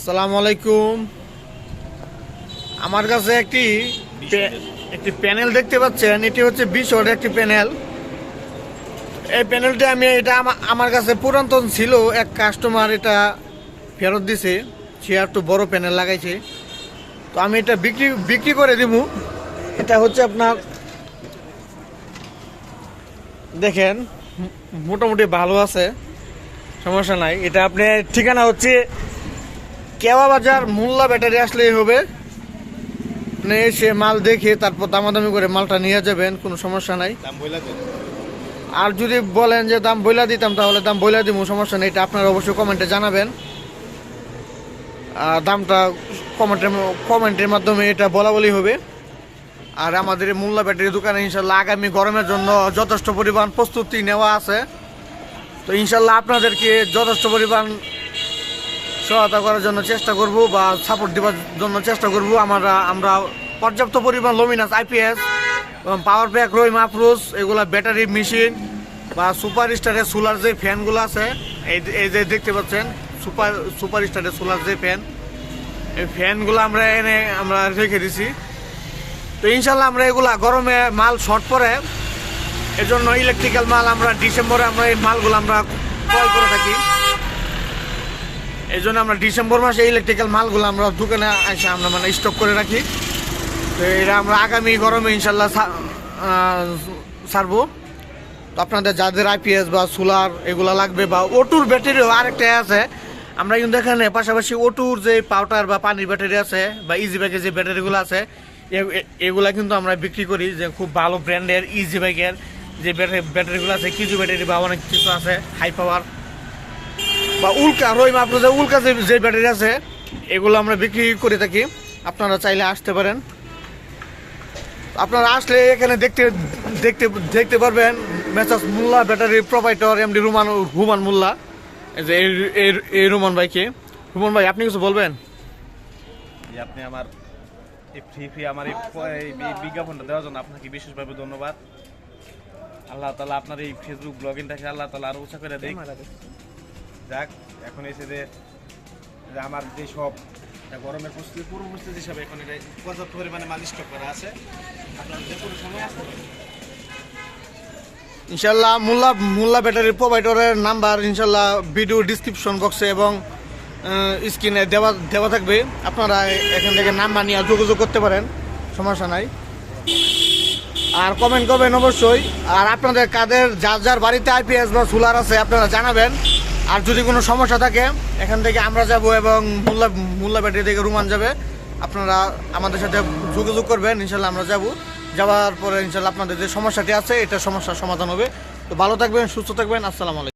আসসালামু আলাইকুম। আমার কাছে একটি একটি প্যানেল দেখতে পাচ্ছেন, এটি হচ্ছে বিশোর একটি প্যানেল। এই প্যানেলটি আমি, এটা আমার কাছে পুরাতন ছিল, এক কাস্টমার এটা ফেরত দিছে, সে একটু বড় প্যানেল লাগাইছে। তো আমি এটা বিক্রি বিক্রি করে দিব এটা হচ্ছে আপনার, দেখেন মোটামুটি ভালো আছে, সমস্যা নাই। এটা আপনার ঠিকানা হচ্ছে কেওয়া বাজার মোল্লা ব্যাটারি আসলেই হবে। মানে এসে মাল দেখে তারপর দামাদামি করে মালটা নিয়ে যাবেন কোনো সমস্যা নাই। আর যদি বলেন যে দাম বইলা দিতাম তাহলে দাম বইলা দিব সমস্যা নেই এটা আপনারা অবশ্যই কমেন্টে জানাবেন। আর দামটা কমেন্টের কমেন্টের মাধ্যমে এটা বলা বলি হবে। আর আমাদের মোল্লা ব্যাটারি দোকানে ইনশাল্লাহ আগামী গরমের জন্য যথেষ্ট পরিমাণ প্রস্তুতি নেওয়া আছে। তো ইনশাল্লাহ আপনাদেরকে যথেষ্ট পরিমাণ সহায়তা করার জন্য চেষ্টা করব বা সাপোর্ট দেওয়ার জন্য চেষ্টা করব। আমরা আমরা পর্যাপ্ত পরিমাণ Luminous IPS power back Rahim Afroz, এগুলা ব্যাটারি মেশিন বা সুপার স্টারের সোলার যে ফ্যানগুলো আছে, এই এই যে দেখতে পাচ্ছেন সুপার সুপার স্টারের সোলার যে ফ্যান এই ফ্যানগুলো আমরা এনে, আমরা রেখে দিছি। তো ইনশাল্লাহ আমরা এগুলা গরমে মাল শর্ট পরে, এজন্য ইলেকট্রিক্যাল মাল আমরা ডিসেম্বরে আমরা এই মালগুলো আমরা ক্রয় করে থাকি। এই জন্য আমরা ডিসেম্বর মাসে ইলেকট্রিক্যাল মালগুলো আমরা দোকানে এসে আমরা মানে স্টক করে রাখি। তো এটা আমরা আগামী গরমে ইনশাল্লাহ ছাড়বো তো আপনাদের যাদের আইপিএস বা সোলার এগুলো লাগবে বা ওটুর ব্যাটারিও আরেকটা আছে। আমরা কিন্তু এখানে পাশাপাশি ওটুর যে পাউডার বা পানির ব্যাটারি আছে বা ইজি ব্যাগের যে ব্যাটারিগুলো আছে এগুলা কিন্তু আমরা বিক্রি করি যে খুব ভালো ব্র্যান্ডের ইজি ব্যাগের যে ব্যাটারি ব্যাটারিগুলো আছে, কিছু ব্যাটারি বা অনেক কিছু আছে হাই পাওয়ার বা উল্কা রহিম আপনাদের উল্কা যে যে ব্যাটারি আছে এগুলো আমরা বিক্রি করে থাকি। আপনারা চাইলে আসতে পারেন। আপনারা আসলে এখানে দেখতে দেখতে দেখতে পারবেন মেসাজ Molla battery provider MD Ruman Ruman Molla. এই যে এই- রুমান ভাইকে। রুমান ভাই আপনি কিছু বলবেন? আপনি আমার এই ফ্রি ফ্রি আমার এই বিজ্ঞাপনটা দেওয়ার জন্য আপনাকে বিশেষভাবে ধন্যবাদ। আল্লাহ তালা আপনার এই ফেসবুক ব্লগিংটাকে আল্লাহ তালা আরও উঁচা করে দেখ যাক, এখন এসে যে আমার যে সব গরমের প্রস্তুতি পূর্ব প্রস্তুতি হিসাবে এখন এটা পর্যাপ্ত পরিমাণে মাল স্টক করা আছে। আপনার যে কোনো সময় আসতে ইনশাল্লাহ মোল্লা মোল্লা ব্যাটারি প্রোভাইডারের নাম্বার ইনশাল্লাহ ভিডিও ডিসক্রিপশন বক্সে এবং স্ক্রিনে দেওয়া দেওয়া থাকবে। আপনারা এখান থেকে নাম্বার নিয়ে যোগাযোগ করতে পারেন, সমস্যা নাই। আর কমেন্ট করবেন অবশ্যই। আর আপনাদের কাদের যার যার বাড়িতে আইপিএস বা সোলার আছে, আপনারা জানাবেন। আর যদি কোনো সমস্যা থাকে, এখান থেকে আমরা যাব এবং মোল্লা মোল্লা ব্যাটারি থেকে রুমান যাবে। আপনারা আমাদের সাথে যোগাযোগ করবেন, ইনশাল্লাহ আমরা যাব। যাওয়ার পরে ইনশাল্লাহ আপনাদের যে সমস্যাটি আছে, এটা সমস্যার সমাধান হবে। তো ভালো থাকবেন, সুস্থ থাকবেন, আসসালামু আলাইকুম।